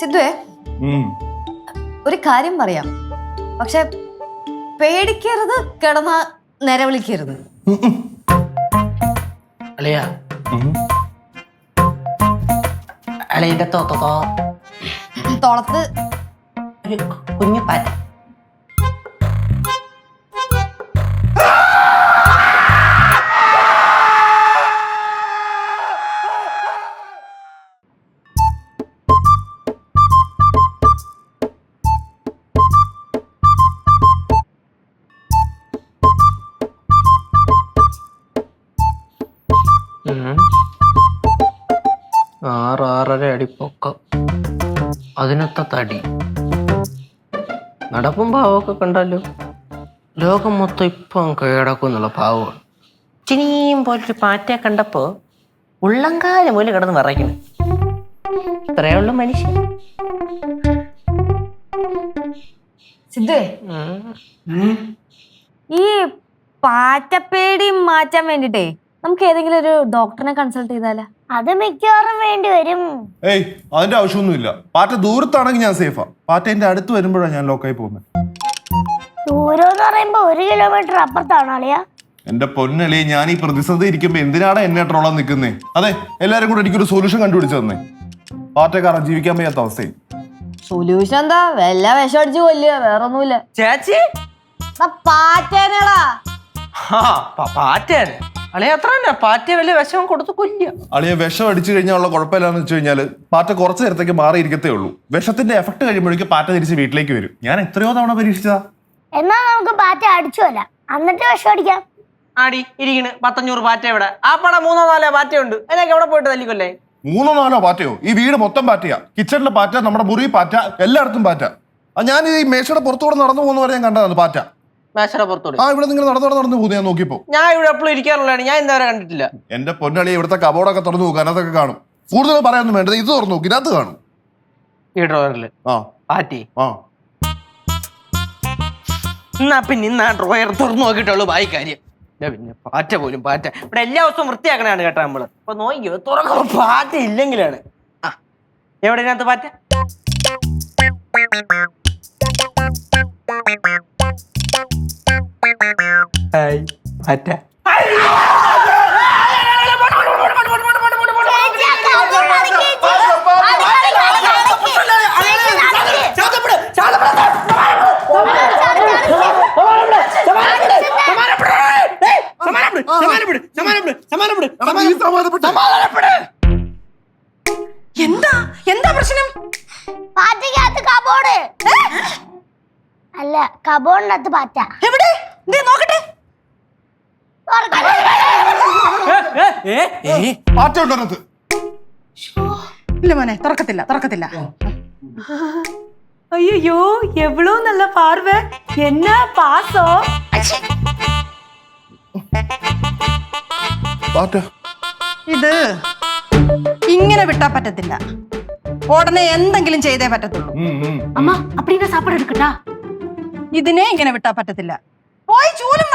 സിദ്ധുവേ ഒരു കാര്യം പറയാം. പക്ഷെ പേടിക്കരുത് കിടന്ന നിലവിളിക്കരുത് അളിയ. അളിയന്റെ തോത്തോ തോളത്ത് ഒരു കുഞ്ഞു പാറ്റ ആറ് ആറര അടി പൊക്കം. അതിനൊത്ത തടി. നടപ്പും ഭാവമൊക്കെ കണ്ടല്ലോ ലോകം മൊത്തം ഇപ്പം കീഴടക്കും എന്നുള്ള ഭാവമാണ് ചിനിയും പോലൊരു പാറ്റയെ കണ്ടപ്പോ ഉള്ളങ്കാലം പോലെ കിടന്ന് പറയുന്നു ഇത്രയേ ഉള്ളൂ മനുഷ്യൻ ഈ പാറ്റപ്പേടി മാറ്റാൻ വേണ്ടിട്ടേ നമുക്ക് ഏതെങ്കിലും ഒരു ഡോക്ടറിനെ കൺസൾട്ട് ചെയ്താലോ? അത് മിക്കവാറും വേണ്ടി വരും. ഏയ് അതിന്റെ ആവശ്യമൊന്നുമില്ല. പാറ്റ ദൂരത്താണെങ്കിൽ ഞാൻ സേഫാ പാറ്റ എന്റെ അടുത്ത് വരുമ്പോഴാണ് ഞാൻ ലോക്കായി പോകുന്നത് ദൂരം എന്ന് പറയുമ്പോ ഒരു കിലോമീറ്റർ അപ്പുറത്താണ് അളിയ. എന്റെ പൊന്നളി ഞാൻ ഈ പ്രതിസന്ധി ഇരിക്കുമ്പോ എന്തിനാണ് എന്നെ ട്രോളാൻ നിൽക്കുന്നേ അതെ എല്ലാരും കൂടെ എനിക്കൊരു സൊല്യൂഷൻ കണ്ടുപിടിച്ചു തന്നെ. പാറ്റക്കാരൻ ജീവിക്കാൻ വയ്യാത്ത അവസ്ഥയും സൊല്യൂഷൻ എന്താ? വല്ല വിഷം അടിച്ച് കൊല്ലുക വേറൊന്നുമില്ല. ചേച്ചി? പാറ്റേനടാ. ആ പാറ്റേൻ അളിയ അത്ര തന്നെ പാറ്റ വലിയ വിഷം കൊടുത്ത് കൊല്ലുക. അളിയെ വിഷം അടിച്ചു കഴിഞ്ഞാൽ ഉള്ള കുഴപ്പമില്ലാന്ന് വെച്ച് കഴിഞ്ഞാൽ പാറ്റ കുറച്ച് നേരത്തേക്ക് മാറിയിരിക്കത്തേ ഉള്ളൂ. വിഷത്തിന്റെ എഫക്ട് കഴിയുമ്പോഴേക്കും പാറ്റ തിരിച്ച് വീട്ടിലേക്ക് വരും. ഞാൻ എത്രയോ തവണ പരീക്ഷിച്ചതാ. എന്നാ നമുക്ക് പാറ്റ അടിച്ചുവല്ല എന്നിട്ട് വിഷം അടിക്കാം. ആടി ഇരിക്കണ്. പത്തഞ്ഞൂറ് പാറ്റ ഇവിടെ. ആ പടം മൂന്നോ നാലോ പാറ്റ ഉണ്ട് അതിനൊക്കെ എവിടെ പോയിട്ട് തല്ലിക്കൊല്ലേ? മൂന്നോ നാലോ പാറ്റയോ? ഈ വീട് മൊത്തം പാറ്റയാ. കിച്ചണിലെ പാറ്റ നമ്മുടെ മുറി പാറ്റ എല്ലായിടത്തും പാറ്റ. ആ ഞാൻ ഈ മേശയുടെ പുറത്തുകൂടെ നടന്നു പോകുന്ന വരെ ഞാൻ കണ്ടതാണ് പാറ്റ. മേശയുടെ പുറത്തോട് ആ ഇവിടെ നിങ്ങൾ നടന്നു നടന്നു പോകുന്നു ഞാൻ നോക്കിയപ്പോ. ഞാൻ ഇവിടെ എപ്പോഴും ഇരിക്കാറുള്ളതാണ്. ഞാൻ ഇന്നവരെ കണ്ടിട്ടില്ല. എന്റെ പൊന്നളി ഇവിടുത്തെ കബോർഡൊക്കെ തുറന്നു നോക്കുക അതിനകത്തൊക്കെ കാണും. കൂടുതൽ പറയാനൊന്നും വേണ്ടത് ഇത് തുറന്നു നോക്കി ഇതിനകത്ത് കാണും. ഈ ഡ്രോയറിൽ ആ. പാറ്റി ആ. എന്നാ പിന്നെ ഇന്ന് ആ ഡ്രോയർ തുറന്നു നോക്കിയിട്ടുള്ളൂ ബായി കാര്യം. ഇല്ല പിന്നെ പാറ്റ പോലും പാറ്റ. ഇവിടെ എല്ലാ ദിവസവും വൃത്തിയാക്കണാണ് കേട്ടോ നമ്മൾ. അപ്പൊ നോക്കിയോ തുറക്കുമ്പോ പാറ്റ ഇല്ലെങ്കിലാണ്. ആ. എവിടെ ഇതിനകത്ത് പാറ്റ? ഹായ് സമാധാനപ്പെട്ടോ? എന്താ? എന്താ പ്രശ്നം? പാറ്റയ്ക്കകത്ത് കബോർഡ് അല്ല കബോർഡിനകത്ത് പാറ്റ. എവിടെ? പാറ്റ ഉണ്ടോ അതിനകത്ത് ഇല്ല മോനെ തുറക്കത്തില്ല തുറക്കത്തില്ല ஐயோ எவ்வளவு நல்ல பார்வை என்ன பாசம் പാറ്റ ഇത് ഇങ്ങനെ വിട്ടാ പറ്റത്തില്ല ഉടനെ എന്തെങ്കിലും ചെയ്തേ പറ്റത്തുള്ളൂ ഉം, ഉം. അമ്മ அப்படின்னா சாப்பாடு எடுக்கட்டா ഇതിനെ ഇങ്ങനെ വിട്ടാ പറ്റത്തില്ല പോയി ചൂലും